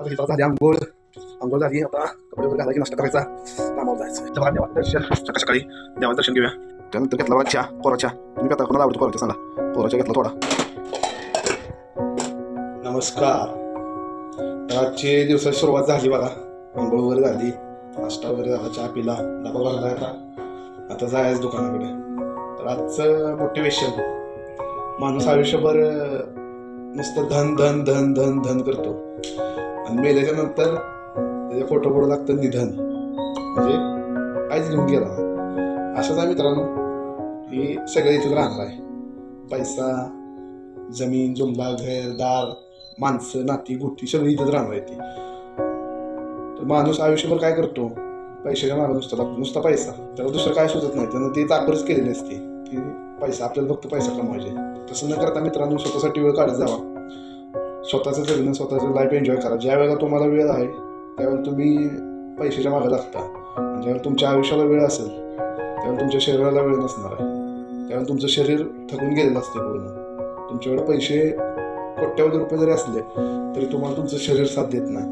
आता इथं झाली आंघोळ आंघोळ झाली आता कपडे वगैरे घालायची नाश्ता करायचा कामावर जायचं देवाचं दर्शन सकाळी सकाळी देवाचं दर्शन घेऊया त्यानंतर घेतला बघा चहा पोराच्या तुम्ही आता कोणाला आवडतो पोराच्या सांगा पोराच्या घेतला थोडा नमस्कार तर आजची दिवसाची सुरुवात झाली बघा आंघोळ वगैरे झाली नाश्ता वगैरे झाला चहा पिला डबा भरला आता आता जायचं दुकानाकडे तर आजचं मोटिवेशन माणूस आयुष्यभर नुसतं धन धन धन धन धन करतो आणि मेल्याच्या नंतर त्याचे फोटो फोटो लागतं निधन. म्हणजे काहीच घेऊन गेला. नाही. असंच आहे मित्रांनो हे सगळे इथं राहणार आहे. पैसा जमीन जुंबा घर दार माणसं नाती गोष्टी सगळी इथंच राहणार आहे ती. तर माणूस आयुष्यभर काय करतो? पैशाच्या मागे नुसता नुसता पैसा. त्याला दुसरं काय सुचत नाही. त्यानं ती ताकदच केलेली असते. की पैसा आपल्याला फक्त पैसा कमवायचे तसं न करता मित्रांनो स्वतःसाठी वेळ काढत जावा. स्वतःचं जगणं स्वतःचं लाईफ एन्जॉय करा. ज्या वेळेला तुम्हाला वेळ आहे त्यावेळेला तुम्ही पैशाच्या मागे लागता. ज्यावेळेला तुमच्या आयुष्याला वेळ असेल त्यावेळेला तुमच्या शरीराला वेळ नसणार आहे. त्यावेळेला तुमचं शरीर थकून गेलेलं असते पूर्ण. तुमच्याकडे पैसे कोट्यावधी रुपये जरी असले तरी तुम्हाला तुमचं शरीर साथ देत नाही.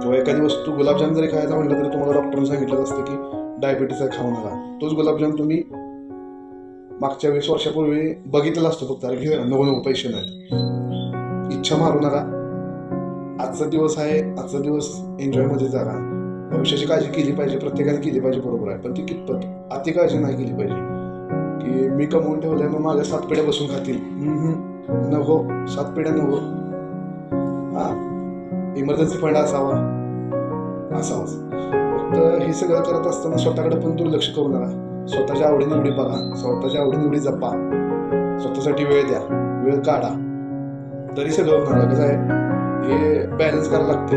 किंवा एखादी वस्तू गुलाबजाम जरी खायचा म्हटलं तरी तुम्हाला डॉक्टरने सांगितलं असतं की डायबिटीस आहे खाऊ नका. तोच गुलाबजाम तुम्ही मागच्या वीस वर्षापूर्वी बघितलेला असतो फक्त. अरे घे नको नको पैसे नाहीत. इच्छा मारू नका. आजचा दिवस आहे आजचा दिवस एन्जॉयमध्ये जागा. भविष्याची काळजी केली पाहिजे प्रत्येकाने केली पाहिजे बरोबर आहे. पण ती कितपत? अति काळजी नाही केली पाहिजे. की मी कमवून ठेवलंय मग माझ्या सात पिढ्या बसून खातील. नको सात पिढ्या नको. हा. इमर्जन्सी फंड असावा. असावाच. फक्त हे सगळं करत असताना स्वतःकडे पण दुर्लक्ष करू नका. स्वतःच्या आवडीनिवडी बघा. स्वतःच्या आवडीनिवडी जपा. स्वतःसाठी वेळ द्या. वेळ काढा. तरी सगळं होणार आहे. कसं आहे हे बॅलन्स करायला लागते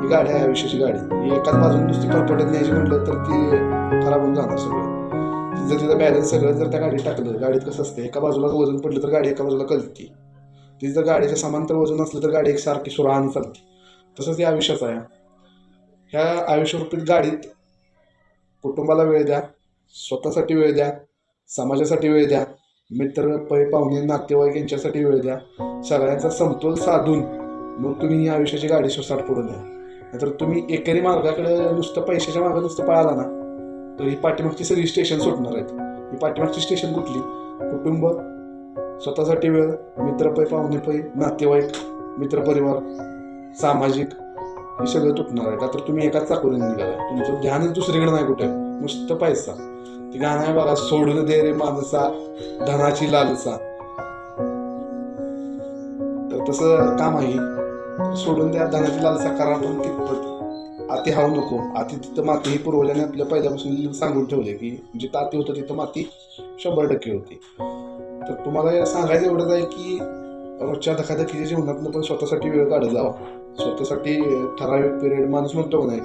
ही गाडी आहे आयुष्याची गाडी. ही एकाच बाजून नुसती परपटत न्यायची म्हटलं तर ती खराब होऊन जाणार सगळं. जर तिथं बॅलन्स सगळं जर त्या गाडीत टाकलं गाडीत कसं असतं एका बाजूला वजन पडलं तर गाडी एका बाजूला कलती ती जर गाडीच्या समांतर वजन असलं तर गाडी एकसारखी सुराहाने चालते. तसंच हे आयुष्याचं आहे. ह्या आयुष्यरूपीत गाडीत कुटुंबाला वेळ द्या स्वतःसाठी वेळ द्या समाजासाठी वेळ द्या मित्र पै पाहुणे नातेवाईक यांच्यासाठी वेळ द्या. सगळ्यांचा समतोल साधून मग तुम्ही या आयुष्याची गाडी सुसाट पडून द्या. नाहीतर तुम्ही एकेरी मार्गाकडे नुसतं पैशाच्या मार्गात नुसतं पळाला ना तर ही पाठीमागची सगळी स्टेशन सुटणार आहेत. ही पाठीमागची स्टेशन कुठली? कुटुंब स्वतःसाठी वेळ मित्र पै पाहुणे पै नातेवाईक मित्रपरिवार सामाजिक हे सगळं तुटणार आहे. का तर तुम्ही एकाच चाकोरीने निघाला. तुमचं ध्यानच दुसरीकडे नाही कुठे. नुसतं पैसा. ते गाणं आहे बघा सोडून दे रे माणसा धनाची लालसा. तर तसं काम आहे. सोडून द्या धनाची लालसा करा पण कितपत. अति हाव नको. अति तिथं माती ही आपल्या पहिल्यापासून सांगून ठेवले की जिथं अति होतं तिथं माती शंभर टक्के होती. तर तुम्हाला सांगायचं एवढंच आहे की रोजच्या धकाधकीच्या जीवनातनं पण स्वतःसाठी वेळ काढत जावा. स्वतःसाठी ठराविक पिरियड माणूस म्हणतो नाही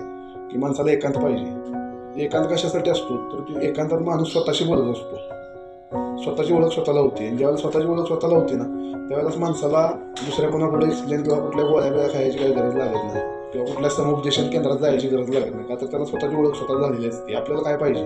की माणसाला एकांत पाहिजे. एकांत कशासाठी असतो? तर ती एकांतात माणूस स्वतःशी बोलत असतो. स्वतःची ओळख स्वतःला होती. आणि ज्यावेळेला स्वतःची ओळख स्वतःला होती ना त्यावेळेलाच माणसाला दुसऱ्या कोणाकडे एक्सप्लेन किंवा कुठल्या गोळ्या बिळ्या खायची काही गरज लागत नाही. किंवा कुठल्या समुपदेशन केंद्रात जायची गरज लागत नाही. का तर त्याला स्वतःची ओळख स्वतः झालेली असते. आपल्याला काय पाहिजे?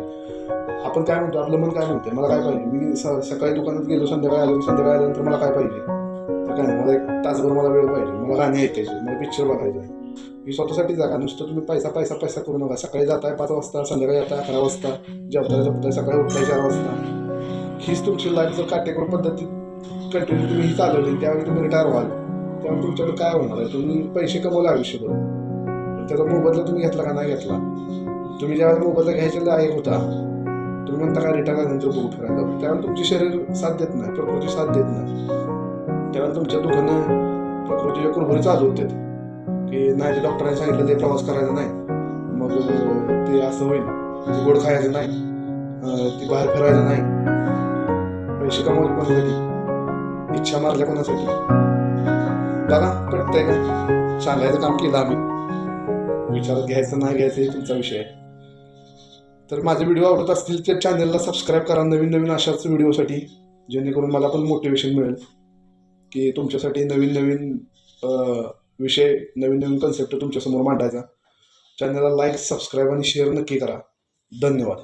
आपण काय म्हणतो? आपलं मन काय म्हणते मला काय पाहिजे? मी स- सकाळी दुकानात गेलो संध्याकाळी आलो संध्याकाळी आल्यानंतर मला काय पाहिजे? तर काय नाही मला एक तासभर मला वेळ पाहिजे. मला गाणी ऐकायची मला पिक्चर बघायचं ही मी स्वतःसाठी जागा नुसतं तुम्ही पैसा पैसा पैसा करू नका. सकाळी जाताय पाच वाजता संध्याकाळी जाताय अकरा वाजता. जेवताय झोपताय सकाळी उठताय चार वाजता. हीच तुमची लाईफ जर काटेकोर पद्धतीत कंटिन्यू तुम्ही ही चालवली त्यावेळी तुम्ही रिटायर व्हाल. त्यामुळे तुमच्याकडे काय होणार आहे? तुम्ही पैसे कमवले आयुष्यभर. त्याचा मोबदला तुम्ही घेतला का नाही घेतला? तुम्ही ज्यावेळेला मोबदला घ्यायचा आहे होता तुम्ही म्हणता काय रिटायर झाल्यानंतर बघू फिरायला? त्यावेळेला तुमचे शरीर साथ देत नाही प्रकृती साथ देत नाही. त्यावेळेला तुमच्या दुकानं प्रकृतीच्या कुरभरी चालू होते की नाही ते डॉक्टरांनी सांगितलं ते प्रवास करायचा नाही. मग ते असं होईल. ते गोड खायचं नाही. ती बाहेर फिरायचं नाही. पैसे कमवले कोणासाठी? इच्छा मारल्या कोणासाठी? बघा कळतंय का? सांगायचं काम केलं आम्ही. विचारात घ्यायचं नाही घ्यायचं हे तुमचा विषय आहे. तर माझे व्हिडिओ आवडत असतील तर चॅनलला सबस्क्राईब करा. नवीन नवीन अशाच व्हिडिओसाठी. जेणेकरून मला पण मोटिवेशन मिळेल. की तुमच्यासाठी नवीन नवीन विषय नवीन नवीन कन्सेप्ट तुमच्यासमोर मांडायचा. चॅनलला लाईक सबस्क्राईब आणि शेअर नक्की करा. धन्यवाद.